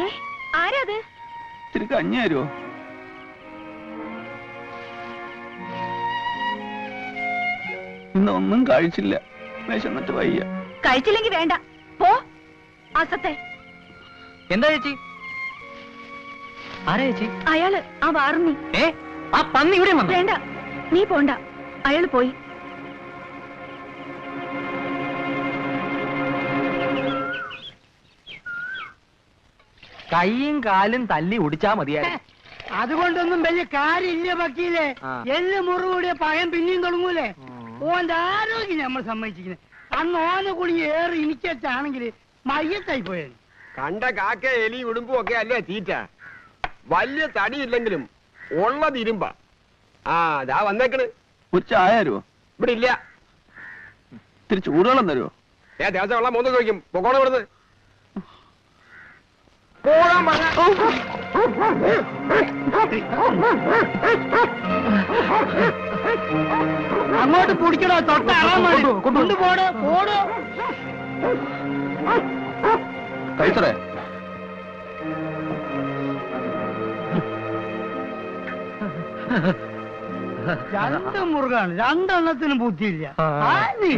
ഏ? ആരാ അത്? ഇത്തിരി കഞ്ഞി തരുമോ ഇന്ന് കഴിച്ചില്ല. വിശന്നിട്ട് വയ്യ. കഴിച്ചില്ലെങ്കിൽ വേണ്ട. പോ. അസത്തെ എന്താ ചേച്ചി? ആരാ ചേച്ചി? അയാൾ ആ വാറുണ്ണി ഏ? ആ പന്നി ഇവിടെ വന്നു? വേണ്ട. നീ പോണ്ട. അയാൾ പോയി. കൈയും കാലും തല്ലി ഒടിച്ചാ മതിയായിരുന്നു അതുകൊണ്ടൊന്നും വലിയ കാര്യമില്ല വക്കീലെ. ആ. എല്ല് മുറികൂടിയ പകൻ പിന്നെയും തുടങ്ങൂലേ. ഓന്റെ ആരോഗ്യം നമ്മൾ സമ്മതിച്ചിരിക്കുന്നത്. അന്ന് ഓനെ കൂടി ഏറി ഇനിക്കാണെങ്കിൽ മയ്യത്തായി പോയത് കണ്ട കാക്ക എലി ഉടുമ്പും ഒക്കെ അല്ലേ തീറ്റ? വലിയ തടിയില്ലെങ്കിലും ഉള്ളത് ഇരുമ്പ ആ ദാ വന്നേക്കണ്. ഒരു ചായ തരുമോ ഇവിടെ ഇല്ല. തിരിച്ചു ചൂടുവെള്ളം തരുമോ ഏ ദേവസ്വം വെള്ളം മൂന്ന് ചോദിക്കും. പൊക്കോണം ഇവിടുന്ന്. പോകാൻ പറഞ്ഞ അങ്ങോട്ട് പിടിക്കണോ തൊട്ടാളാൻ കൊണ്ടുപോടോ പോടോ. കഴിച്ചറേ രണ്ട് മുറുകാണ്. രണ്ടെണ്ണത്തിനും ബുദ്ധിയില്ല. ആ. ആ നീ.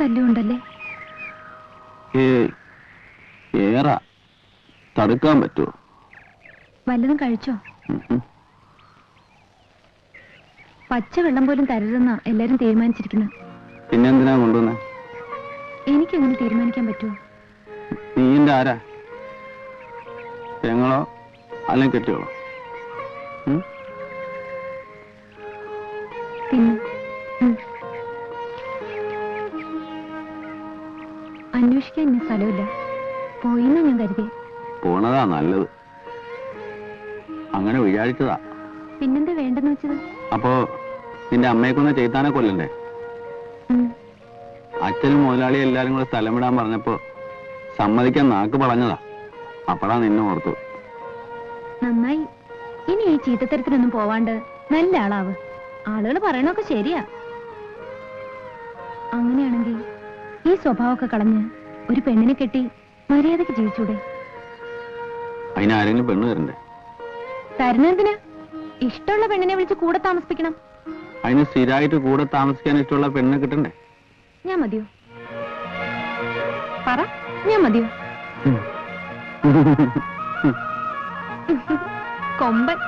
തല്ലുണ്ടല്ലേ തടുക്കാൻ പറ്റുമോ വല്ലതും കഴിച്ചോ? ഉം ഉം. പച്ച വെള്ളം പോലും തരരുതെന്നാ എല്ലാരും തീരുമാനിച്ചിരിക്കുന്നത് പിന്നെന്തിനാ കൊണ്ടുവന്നേ? എനിക്കെങ്ങനെ തീരുമാനിക്കാൻ പറ്റുമോ നീ എന്റെ ആരാ? പെങ്ങളോ? അല്ലെങ്കിൽ കെട്ടിയോളോ? വിചാരിച്ചതാ പിന്നെന്താ വേണ്ടെന്ന് വെച്ചത്? അപ്പോ നിന്റെ അമ്മയെ കൊന്ന് ചെയ്താനെ കൊല്ലണ്ടേ? ഉം. അച്ഛനും മുതലാളി എല്ലാരും കൂടെ സ്ഥലം വിടാൻ പറഞ്ഞപ്പോ സമ്മതിക്കാൻ നാക്ക് പറഞ്ഞതാ അപ്പഴാ നിന്നെ ഓർത്തു. നന്നായി. ഇനി ഈ ചീത്തത്തരത്തിനൊന്നും പോവാണ്ട് നല്ല ആളാവ്. ആളുകൾ പറയണൊക്കെ ശരിയാ. അങ്ങനെയാണെങ്കിൽ ഈ സ്വഭാവമൊക്കെ കളഞ്ഞ് ഒരു പെണ്ണിനെ കെട്ടി മര്യാദയ്ക്ക് ജീവിച്ചൂടെ? അതിനാരെങ്കിലും പെണ്ണ് തരണ്ടേ? തരുന്നെന്തിനാ? ഇഷ്ടമുള്ള പെണ്ണിനെ വിളിച്ച് കൂടെ താമസിപ്പിക്കണം. അതിന് സ്ഥിരമായിട്ട് കൂടെ താമസിക്കാൻ ഇഷ്ടമുള്ള പെണ്ണിനെ കിട്ടണ്ടേ? ഞാൻ മതിയോ? പറ ഞാൻ മതിയോ? കൊമ്പൻ.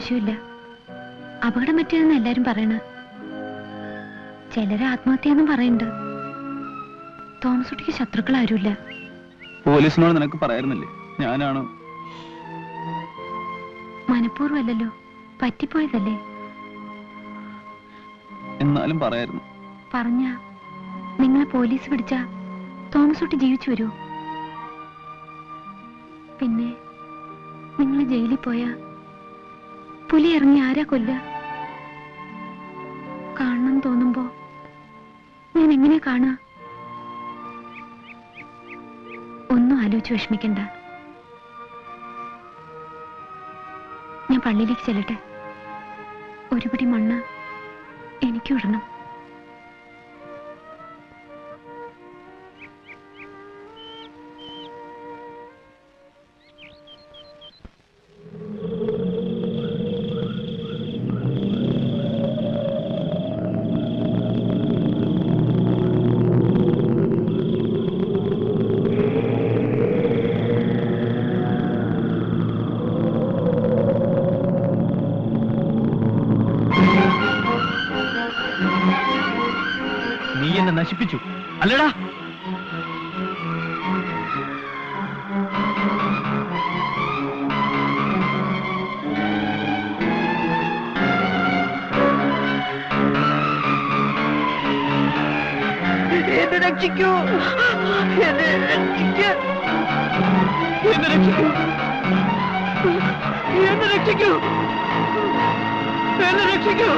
സംശയമില്ല. അപകടം പറ്റിയതെന്ന് എല്ലാരും പറയണ. ചിലര് ആത്മഹത്യയെന്നും പറയണ്ട് തോമസ് കുട്ടിക്ക് ശത്രുക്കൾ ആരുമില്ല. പോലീസിനോട് നിനക്ക് പറയായിരുന്നില്ലേ ഞാനാണ്. മനഃപൂർവമല്ലല്ലോ. പറ്റിപ്പോയതല്ലേ? എന്നാലും പറയായിരുന്നു. പറഞ്ഞ നിങ്ങളെ പോലീസ് പിടിച്ച തോമസ് കുട്ടി ജീവിച്ചു വരുമോ പിന്നെ നിങ്ങൾ ജയിലിൽ പോയാ പുലി ഇറങ്ങി ആരാ കൊല്ല കാണണം തോന്നുമ്പോ ഞാൻ എങ്ങനെ കാണാ ഒന്നും ആലോചിച്ച് വിഷമിക്കണ്ട. ഞാൻ പള്ളിയിലേക്ക് ചെല്ലട്ടെ. ഒരു പിടി മണ്ണ് എനിക്ക് ഇടണം രക്ഷിക്കൂ. എന്നെ രക്ഷിക്കൂ. എന്നെ രക്ഷിക്കൂ. എന്നെ രക്ഷിക്കൂ. എന്നെ രക്ഷിക്കൂ.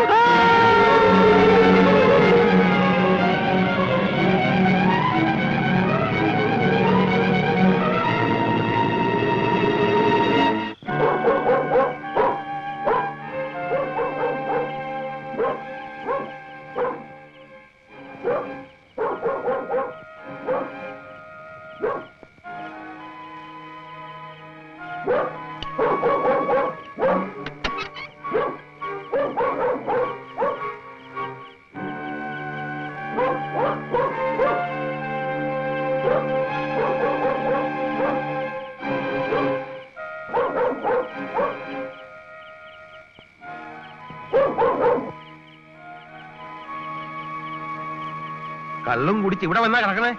കള്ളും കുടിച്ച് ഇവിടെ വന്നാ കിടക്കണേ.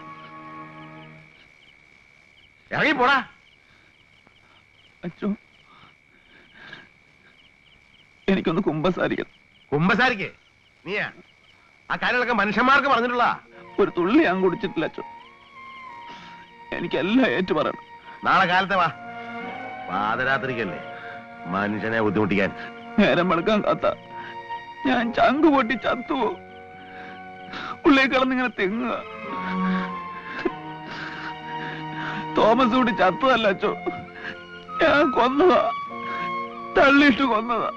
ഇറങ്ങി പോടാ അച്ഛോ. എനിക്കൊന്ന് കുമ്പസാരിക്കണം. കുമ്പസാരിക്കേ. നീയാ. ആ കാര്യങ്ങളൊക്കെ മനുഷ്യന്മാർക്ക് പറഞ്ഞിട്ടുള്ള ഒരു തുള്ളി ഞാൻ കുടിച്ചിട്ടില്ല അച്ഛോ. എനിക്കെല്ലാം ഏറ്റു പറയണം നാളെ കാലത്തെ വാ. പാതരാത്രിക്കല്ലേ. മനുഷ്യനെ ബുദ്ധിമുട്ടിക്കാൻ. നേരം വെളുക്കാൻ കാത്ത. ഞാൻ ചങ്ക് പൊട്ടി ചത്തുവോ ഉള്ളിൽ കിടന്നിങ്ങനെ തെങ്ങുക. തോമസ് കൂടി ചത്തതല്ല അച്ചോ. ഞാൻ കൊന്നതാ. തള്ളിയിട്ട് കൊന്നതാ.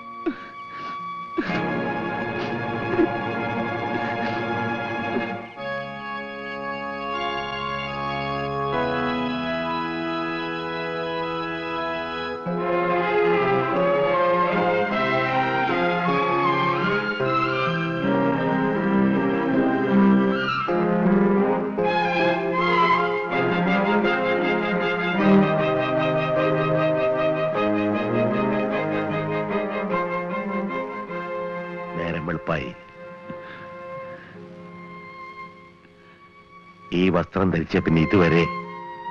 ഈ വസ്ത്രം ധരിച്ച പിന്നെ ഇതുവരെ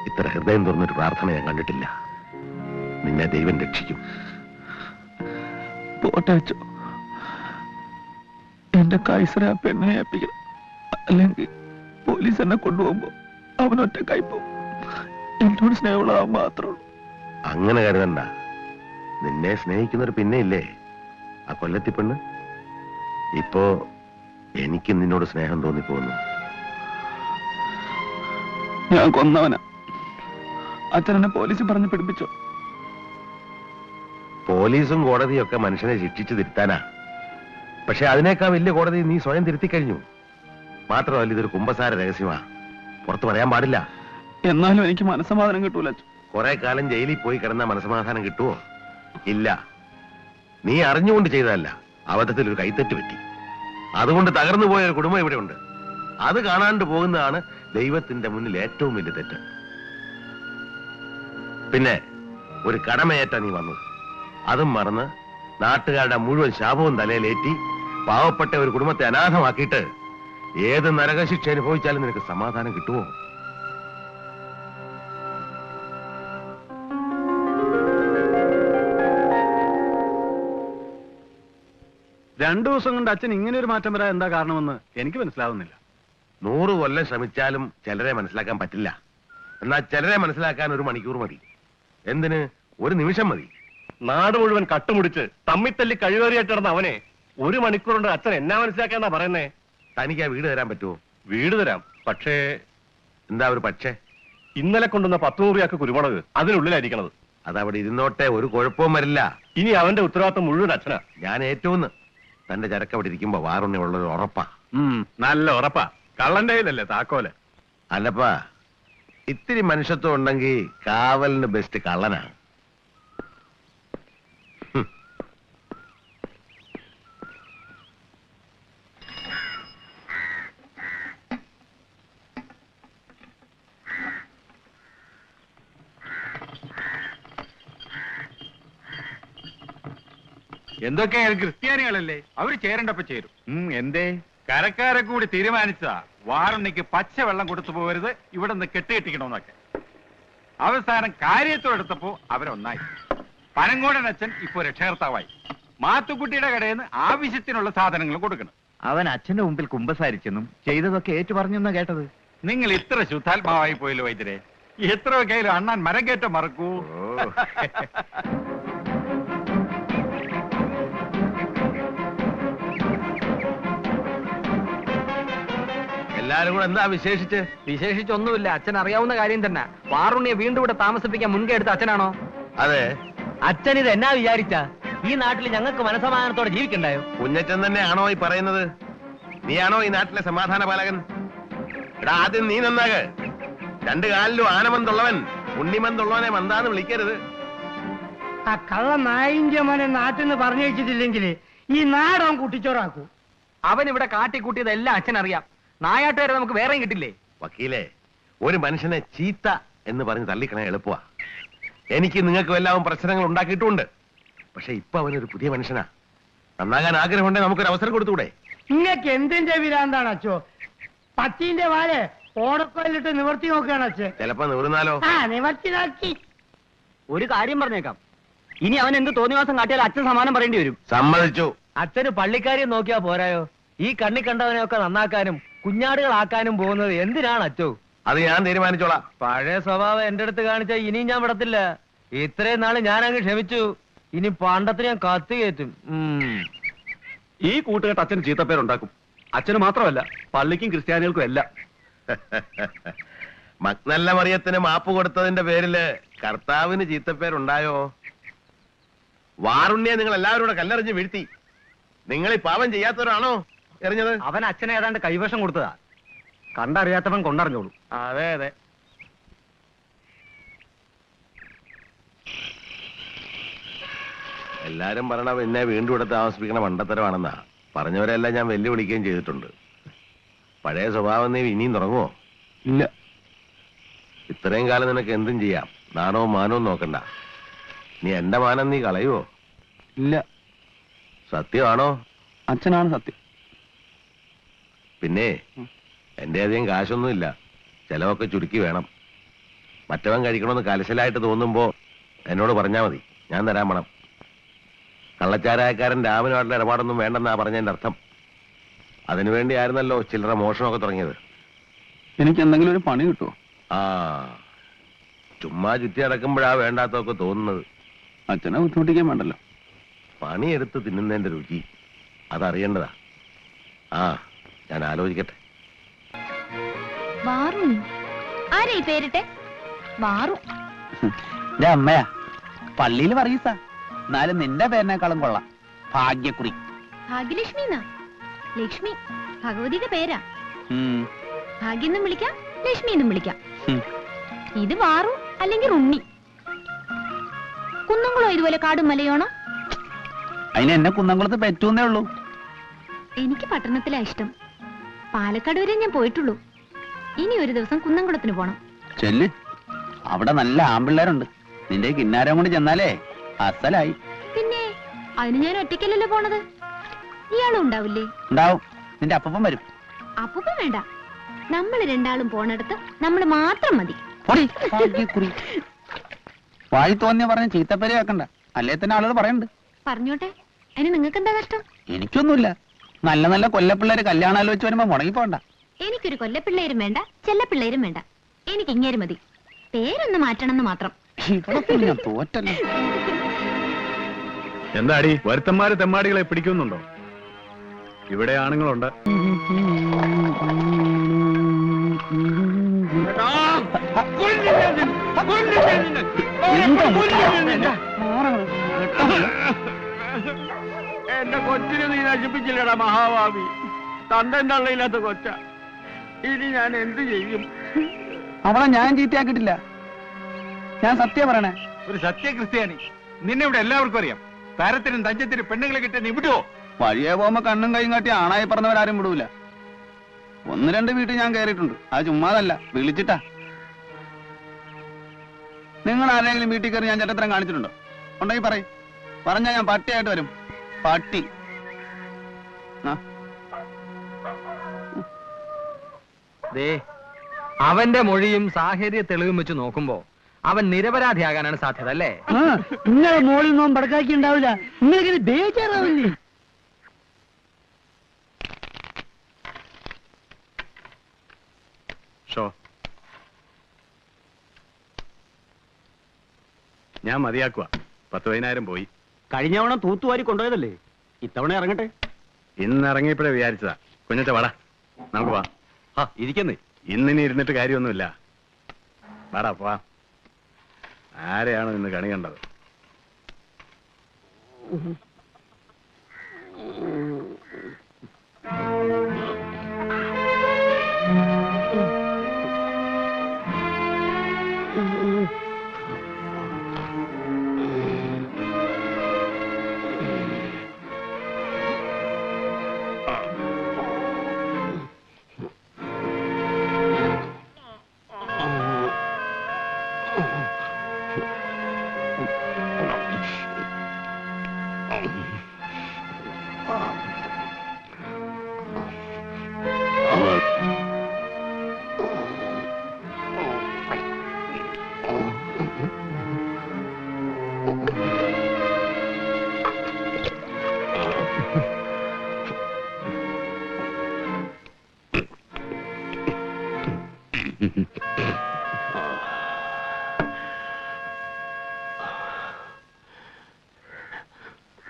ഇത്ര ഹൃദയം തുറന്നൊരു പ്രാർത്ഥന ഞാൻ കണ്ടിട്ടില്ല. നിന്നെ ദൈവം രക്ഷിക്കും. പോട്ടെ അച്ചോ എന്റെ കൈസര ആ പെണ്ണിനെ ഏൽപ്പിക്കണം. അല്ലെങ്കിൽ പോലീസ് എന്നെ കൊണ്ടുപോകുമ്പോ അവനൊറ്റ കൈപ്പോ എന്നോട് സ്നേഹമുള്ളതാ മാത്രമുള്ളൂ അങ്ങനെ കരുതണ്ട. നിന്നെ സ്നേഹിക്കുന്നവർ പിന്നെ ഇല്ലേ? ആ കൊല്ലത്തി പെണ്ണ്? ഇപ്പോ എനിക്ക് നിന്നോട് സ്നേഹം തോന്നിപ്പോന്നു ഞാൻ കൊന്നവനാ. അച്ഛൻ എന്നെ പോലീസിൽ പറഞ്ഞ് പിടിപ്പിച്ചോ. പോലീസും കോടതിയൊക്കെ മനുഷ്യനെ ശിക്ഷിച്ചു തിരുത്താനാ. പക്ഷെ അതിനേക്കാൾ വലിയ കോടതി നീ സ്വയം തിരുത്തി കഴിഞ്ഞു. മാത്രമല്ല ഇതൊരു കുമ്പസാര രഹസ്യമാ. പുറത്തു പറയാൻ പാടില്ല. എന്നാലും എനിക്ക് മനസ്സമാധാനം കിട്ടൂല കുറെ കാലം ജയിലിൽ പോയി കിടന്ന മനസമാധാനം കിട്ടുമോ ഇല്ല. നീ അറിഞ്ഞുകൊണ്ട് ചെയ്തതല്ല. അബദ്ധത്തിൽ ഒരു കൈത്തെറ്റ് പറ്റി. അതുകൊണ്ട് തകർന്നു പോയ ഒരു കുടുംബം ഇവിടെ ഉണ്ട് അത് കാണാണ്ട് പോകുന്നതാണ് ദൈവത്തിന്റെ മുന്നിൽ ഏറ്റവും വലിയ തെറ്റ്. പിന്നെ ഒരു കടമയേറ്റ നീ വന്നു. അതും മറന്ന് നാട്ടുകാരുടെ മുഴുവൻ ശാപവും തലയിലേറ്റി പാവപ്പെട്ട ഒരു കുടുംബത്തെ അനാഥമാക്കിയിട്ട് ഏത് നരകശിക്ഷ അനുഭവിച്ചാലും നിനക്ക് സമാധാനം കിട്ടുമോ? രണ്ടു ദിവസം കൊണ്ട് അച്ഛൻ ഇങ്ങനെ ഒരു മാറ്റം വരാൻ എന്താ കാരണമെന്ന് എനിക്ക് മനസ്സിലാവുന്നില്ല. നൂറ് കൊല്ലം ശ്രമിച്ചാലും ചിലരെ മനസ്സിലാക്കാൻ പറ്റില്ല. എന്നാൽ ചിലരെ മനസ്സിലാക്കാൻ ഒരു മണിക്കൂർ മതി. എന്തിന്? ഒരു നിമിഷം മതി. നാട് മുഴുവൻ കട്ടുമുടിച്ച് തമ്മിത്തല്ലി കഴിവേറിയായിട്ട് നടന്ന അവനെ ഒരു മണിക്കൂർ കൊണ്ട് അച്ഛൻ എന്നാ മനസ്സിലാക്കാന്നാ പറയുന്നേ? തനിക്ക് ആ വീട് തരാൻ പറ്റുമോ? വീട് തരാം. പക്ഷേ എന്താ ഒരു പക്ഷേ? ഇന്നലെ കൊണ്ടുവന്ന പത്ത് നൂറിയാക്ക് കുരുമുളക് അതിനുള്ളിലായിരിക്കണത്. അതവിടെ ഇരുന്നോട്ടെ ഒരു കുഴപ്പവും വരില്ല. ഇനി അവന്റെ ഉത്തരവാദിത്തം മുഴുവൻ അച്ഛനാ. ഞാൻ ഏറ്റവും തന്റെ ചരക്ക് അവിടെ ഇരിക്കുമ്പോ വാറുണ്ണി ഉള്ളൊരു ഉറപ്പാ. നല്ല ഉറപ്പാ. കള്ളന്റെ കയ്യിലല്ലേ താക്കോൽ? അല്ലപ്പാ ഇത്തിരി മനുഷ്യത്വം ഉണ്ടെങ്കിൽ കാവലിന് ബെസ്റ്റ് കള്ളനാണ് എന്തൊക്കെയാണ് ക്രിസ്ത്യാനികളല്ലേ? അവർ ചേരണ്ടപ്പോ ചേരും. എന്തേ? കരക്കാരെ കൂടി തീരുമാനിച്ചതാ. വാറണ്ണിക്ക് പച്ചവെള്ളം കൊടുത്തു പോകരുത് ഇവിടെ നിന്ന് കെട്ടിയിട്ടിക്കണമെന്നൊക്കെ. അവസാനം കാര്യത്തോടെടുത്തപ്പോ അവരൊന്നായി പനങ്കോടൻ അച്ഛൻ ഇപ്പോ രക്ഷകർത്താവായി. മാത്തുക്കുട്ടിയുടെ കടയിൽ നിന്ന് ആവശ്യത്തിനുള്ള സാധനങ്ങൾ കൊടുക്കണം. അവൻ അച്ഛന്റെ മുമ്പിൽ കുമ്പസാരിച്ചെന്നും ചെയ്തതൊക്കെ ഏറ്റു പറഞ്ഞെന്നാ കേട്ടത്. നിങ്ങൾ ഇത്ര ശുദ്ധാത്മാവായി പോയല്ലോ വൈദ്യരെ. എത്ര കയ്യിലും അണ്ണാൻ മരം കയറ്റം മറക്കൂ. എല്ലാരും കൂടെ എന്താ വിശേഷിച്ച്? വിശേഷിച്ചൊന്നുമില്ല. അച്ഛൻ അറിയാവുന്ന കാര്യം തന്നെ. വാറുണ്ണിയെ വീണ്ടും ഇവിടെ താമസിപ്പിക്കാൻ മുൻകൈ എടുത്ത അച്ഛനാണോ? അതെ. അച്ഛൻ ഇത് എന്നാ വിചാരിച്ച? ഈ നാട്ടിൽ ഞങ്ങൾക്ക് മനസമാധാനത്തോടെ ജീവിക്കണ്ടായോ? കുഞ്ഞച്ചൻ തന്നെയാണോ ഈ പറയുന്നത്? നീയാണോ ഈ നാട്ടിലെ സമാധാന പാലകൻ? എടാ ആദ്യം നീ നന്നാക്. രണ്ടു കാലിലും ആനമന്തുള്ളവൻ ഉണ്ണിമന്തുള്ളവനെ മന്താന്ന് വിളിക്കരുത്. ആ കള്ള നായിന്റെ മോനെ നാട്ടിൽ നിന്ന് പറഞ്ഞു വെച്ചിട്ടില്ലെങ്കിൽ ഈ നാടൻ കുട്ടിച്ചോറാക്കൂ. അവൻ ഇവിടെ കാട്ടിക്കൂട്ടിയതെല്ലാം അച്ഛനറിയാം. അച്ഛൻ അറിയാം നായാട്ടുകാരെ നമുക്ക് വേറെയും കിട്ടില്ലേ? വക്കീലെ ഒരു മനുഷ്യനെ ചീത്ത എന്ന് പറഞ്ഞ് തള്ളിക്കണ എളുപ്പമാ. എനിക്ക് നിങ്ങൾക്കും എല്ലാവരും പ്രശ്നങ്ങൾ ഉണ്ടാക്കിയിട്ടുണ്ട്. പക്ഷെ ഇപ്പൊ അവനൊരു പുതിയ മനുഷ്യനാ. നന്നാകാൻ ആഗ്രഹമുണ്ടെങ്കിൽ നമുക്കൊരു അവസരം കൊടുത്തൂടെ നിങ്ങൾക്ക് എന്തിന്റെ വിരാന്താണ് അച്ഛോ പത്തിന്റെ വാൽ ഓടക്കോലിട്ട് നിവർത്തി നോക്കുകയാണ് അച്ഛൻ ചിലപ്പോ നിവർന്നാലോ? ആ നിവർത്തി നോക്കി. ഒരു കാര്യം പറഞ്ഞേക്കാം. ഇനി അവൻ എന്ത് തോന്നിവാസം കാട്ടിയാൽ അച്ഛൻ സമാനം പറയേണ്ടി വരും. സമ്മതിച്ചു. അച്ഛന് പള്ളിക്കാരിയെ നോക്കിയാ പോരായോ? ഈ കണ്ണി കണ്ടവനെയൊക്കെ നന്നാക്കാനും കുഞ്ഞാടുകളാക്കാനും പോകുന്നത് എന്തിനാണ് അച്ചോ? അത് ഞാൻ തീരുമാനിച്ചോളാം. പഴയ സ്വഭാവം എന്റെ അടുത്ത് കാണിച്ചാൽ ഇനിയും ഞാൻ വിടത്തില്ല. ഇത്രയും നാൾ ഞാൻ അങ്ങ് ക്ഷമിച്ചു. ഇനി പണ്ടത്തിന് ഞാൻ കത്തി കയറ്റും. ഉം. ഈ കൂട്ടുകെട്ട് അച്ഛൻ ചീത്തപ്പേരുണ്ടാക്കും. അച്ഛന് മാത്രമല്ല പള്ളിക്കും ക്രിസ്ത്യാനികൾക്കും എല്ലാം. മക്നല്ല മറിയത്തിന് മാപ്പ് കൊടുത്തതിന്റെ പേരിൽ കർത്താവിന് ചീത്തപ്പേരുണ്ടായോ? വാറുണ്യെ നിങ്ങൾ എല്ലാവരും കൂടെ കല്ലെറിഞ്ഞ് വീഴ്ത്തി. നിങ്ങൾ ഈ പാപം ചെയ്യാത്തവരാണോ? എറിഞ്ഞത്? അവൻ അച്ഛനെ ഏതാണ്ട് കൈവശം കൊടുത്തതാ. കണ്ടറിയാത്തവൻ കൊണ്ടറിഞ്ഞോളൂ. അതെ അതെ. എല്ലാരും പറയണ എന്നെ വീണ്ടും ഇവിടെ താമസിപ്പിക്കണ മണ്ടത്തരമാണെന്നാ. പറഞ്ഞവരെല്ലാം ഞാൻ വെല്ലുവിളിക്കുകയും ചെയ്തിട്ടുണ്ട്. പഴയ സ്വഭാവം നീ ഇനിയും തുടങ്ങുമോ ഇല്ല. ഇത്രയും കാലം നിനക്ക് എന്തും ചെയ്യാം. നാണവും മാനവും നോക്കണ്ട. നീ എന്റെ മാനം നീ കളയുവോ? ഇല്ല. സത്യമാണോ? അച്ഛനാണ് സത്യം. പിന്നെ എന്റെ അധികം കാശൊന്നുമില്ല. ചെലവൊക്കെ ചുരുക്കി വേണം. മറ്റവൻ കഴിക്കണമെന്ന് കലശലായിട്ട് തോന്നുമ്പോ എന്നോട് പറഞ്ഞാ മതി. ഞാൻ തരാൻ പണം. കള്ളച്ചാരായക്കാരൻ രാമനുമായിട്ടുള്ള ഇടപാടൊന്നും വേണ്ടെന്നാ പറഞ്ഞതിന്റെ അർത്ഥം. അതിനുവേണ്ടി ആയിരുന്നല്ലോ ചില്ലറ മോഷണമൊക്കെ തുടങ്ങിയത്. എനിക്ക് എന്തെങ്കിലും ഒരു പണി കിട്ടുമോ ആ ചുമ്മാ ചുറ്റി അടക്കുമ്പോഴാ വേണ്ടാത്തൊക്കെ തോന്നുന്നത്. അച്ഛനെ ബുദ്ധിമുട്ടിക്കാൻ വേണ്ടല്ലോ. പണിയെടുത്ത് തിന്നുന്നതിന്റെ രുചി അതറിയേണ്ടതാ. ആ ഞാൻ ആലോചിക്കട്ടെ വാറു ആരാ ഈ പേരിട്ടെ എന്റെ അമ്മയാ. പള്ളിയിൽ പറയൂസ എന്നാലും നിന്റെ പേരിനേക്കാളും കൊള്ളാം. ഭാഗ്യക്കുറി. ഭാഗ്യലക്ഷ്മി എന്നാ ലക്ഷ്മി ഭഗവതിയുടെ പേരാ. ഉം. ഭാഗ്യം എന്നും വിളിക്കാം ലക്ഷ്മി എന്നും വിളിക്കാം. ഉം. ഇത് വാറു അല്ലെങ്കിൽ ഉണ്ണി. കുന്നംകുളം ഇതുപോലെ കാടും മലയോണോ? അതിന് എന്നെ കുന്നംകുളത്ത് പറ്റൂന്നേ ഉള്ളൂ. എനിക്ക് പട്ടണത്തിലാ ഇഷ്ടം. പാലക്കാട് വരെ ഞാൻ പോയിട്ടുള്ളൂ. ഇനി ഒരു ദിവസം കുന്നംകുളത്തിന് പോണം. ചെല്ല്. അവിടെ നല്ല ആമ്പിള്ളേരുണ്ട്. നിന്റെ കിന്നാരം കൊണ്ട് ചെന്നാലേ അസലായി. പിന്നെ അതിന് ഞാൻ ഒറ്റയ്ക്കല്ലല്ലോ പോണത്? ഇയാളും ഉണ്ടാവില്ലേ? ഉണ്ടാവും. നിന്റെ അപ്പം വരും. അപ്പൂപ്പ വേണ്ട. നമ്മൾ രണ്ടാളും പോണടത്ത് നമ്മൾ മാത്രം മതി. വായി തോന്നിയ പറഞ്ഞ ചീത്തപ്പേരെ വെക്കണ്ട അല്ലേ തന്നെ ആളുകൾ പറയണ്ട്. പറഞ്ഞോട്ടെ. അതിന് നിങ്ങൾക്ക് എന്താ കഷ്ടം? എനിക്കൊന്നുമില്ല. നല്ല നല്ല കൊല്ലപ്പിള്ളേര് കല്യാണം ആലോചിച്ച് വരുമ്പോ മുടങ്ങി പോണ്ട. എനിക്കൊരു കൊല്ലപ്പിള്ളേരും വേണ്ട ചെല്ലപ്പിള്ളേരും വേണ്ട. എനിക്ക് ഇങ്ങേര് മതി. പേരൊന്ന് മാറ്റണം മാത്രം. ഞാൻ തോറ്റല്ലോ? എന്താടി വരുത്തന്മാര് തെമ്മാടികളെ പിടിക്കുന്നുണ്ടോ? ഇവിടെ ആണുങ്ങളുണ്ട്. എന്താ? എന്റെ കൊച്ചിനെ നീ നശിപ്പിച്ചില്ലടാ മഹാഭാവി തന്തൻ തള്ളയില്ലാത്ത കൊച്ച. ഇനി ഞാൻ എന്ത് ചെയ്യും? അവളെ ഞാൻ ചീത്തയാക്കിട്ടില്ല ഞാൻ സത്യം പറയണേ. ഒരു സത്യ ക്രിസ്ത്യാനി നിന്നെ ഇവിടെ എല്ലാവർക്കും അറിയാം. താരത്തിനും തഞ്ചത്തിനും പെണ്ണുങ്ങളെ കിട്ടാൻ നീ വിടുവോ? വഴിയെ പോകുമ്പോ കണ്ണും കൈയും കാട്ടി ആണായി പറഞ്ഞവരാരും വിടൂല. ഒന്ന് രണ്ട് വീട്ടിൽ ഞാൻ കയറിയിട്ടുണ്ട് അത് ചുമ്മാതല്ല വിളിച്ചിട്ടാ. നിങ്ങൾ ആരെങ്കിലും വീട്ടിൽ കയറി ഞാൻ ചേട്ടത്തരം കാണിച്ചിട്ടുണ്ടോ? ഉണ്ടെങ്കിൽ പറയും. പറഞ്ഞാൽ ഞാൻ പട്ടിയായിട്ട് വരും. പട്ടി. ദേ അവന്റെ മൊഴിയും സാഹചര്യ തെളിവും വെച്ച് നോക്കുമ്പോ അവൻ നിരപരാധിയാകാനാണ് സാധ്യത അല്ലേ നിങ്ങളെ മോളിൽ നിന്നും പടക്കാക്കി ഉണ്ടാവില്ല നിങ്ങളിങ്ങനെ ബേജാറാവില്ലേ? ഷോ. ഞാൻ മതിയാക്കുക പത്ത് പതിനായിരം പോയി. കഴിഞ്ഞ തവണ തൂത്തുവാരി കൊണ്ടുപോയതല്ലേ? ഇത്തവണ ഇറങ്ങട്ടെ. ഇന്ന് ഇറങ്ങിയപ്പോഴേ വിചാരിച്ചതാ. കുഞ്ഞത്തെ വാടാ. നമുക്ക് വാ ആ ഇരിക്കുന്നേ. ഇന്നിനി ഇരുന്നിട്ട് കാര്യമൊന്നുമില്ല. വാടാ പോവാ. ആരെയാണ് ഇന്ന് കണി കണ്ടത്?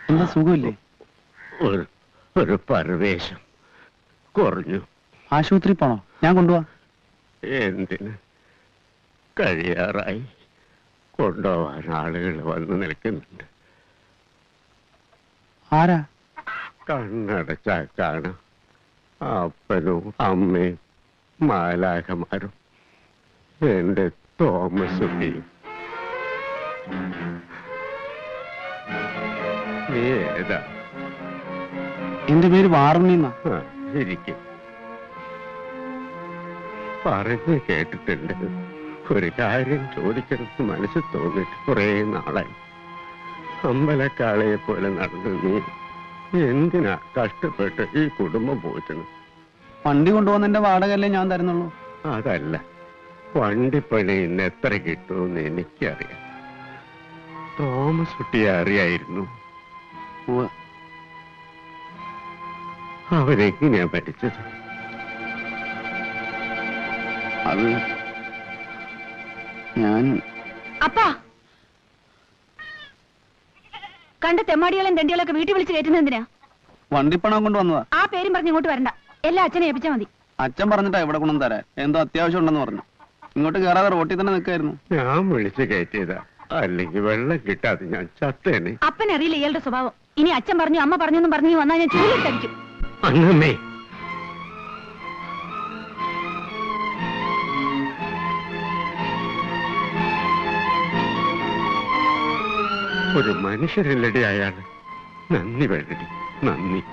എന്താ സുഖമില്ലേ? ഒരു ഒരു പരവേശം. കുറഞ്ഞു. ആശുപത്രി പോണോ? ഞാൻ കൊണ്ടുപോവാ. എന്തിന്? കഴിയാറായി. കൊണ്ടുപോവാൻ ആളുകൾ വന്ന് നിൽക്കുന്നുണ്ട്. ആരാ? കണ്ണടച്ചാൽ കാണാം. അപ്പനും അമ്മയും മാലാഖമാരും. എന്റെ തോമസ് ഉണ്ണിയും നീ ഏതാ? എന്റെ പേര് വാറുണ്ണിന്നാ ശരിക്കും ഇരിക്കും. പറഞ്ഞു കേട്ടിട്ടുണ്ട്. ഒരു കാര്യം ചോദിക്കരുത് മനസ്സിൽ തോന്നിട്ട് കുറേ നാളായി. അമ്പലക്കാളയെ പോലെ നടന്നു നീ എന്തിനാ കഷ്ടപ്പെട്ട് ഈ കുടുംബം പോറ്റുന്നു? വണ്ടി കൊണ്ടുപോകുന്നതിന്റെ വാടകയല്ലേ ഞാൻ തരുന്നുള്ളൂ. അതല്ല വണ്ടിപ്പണി ഇന്ന് എത്ര കിട്ടുമെന്ന് എനിക്കറിയാം. തോമസ് കുട്ടിയെ അറിയായിരുന്നു. അവരെങ്ങനെയാ പഠിച്ചത് അത് ഞാൻ അപ്പാ. കണ്ട തെമ്മാടികളെയും തെണ്ടികളൊക്കെ വീട്ടിൽ വിളിച്ച് കയറ്റുന്നത് എന്തിനാ? വണ്ടിപ്പണം കൊണ്ട് വന്നതാ. ആ പേരും പറഞ്ഞ് ഇങ്ങോട്ട് വരണ്ട. എല്ലാ അച്ഛനെ ഏൽപ്പിച്ചാ മതി. അച്ഛൻ പറഞ്ഞിട്ടാ ഇവിടെ കൊണ്ടു തരാ. എന്തോ അത്യാവശ്യം ഉണ്ടെന്ന് പറഞ്ഞു. ഇങ്ങോട്ട് കയറാതെ റോട്ടിൽ തന്നെ നിൽക്കായിരുന്നു. ഞാൻ വിളിച്ചു കയറ്റിയതാ. അല്ലെങ്കിൽ വെള്ളം കിട്ടാതെ ഞാൻ ചത്തേനെ. അപ്പനറിയില്ല ഇയാളുടെ സ്വഭാവം. ഇനി അച്ഛൻ പറഞ്ഞു അമ്മ പറഞ്ഞു എന്നും പറഞ്ഞു വന്നാൽ ഞാൻ ചൂലിട്ടടിക്കും അന്നമ്മേ ഒരു മനുഷ്യരല്ലടി അയാൾ നന്ദി വേണ്ടടി. നന്ദി.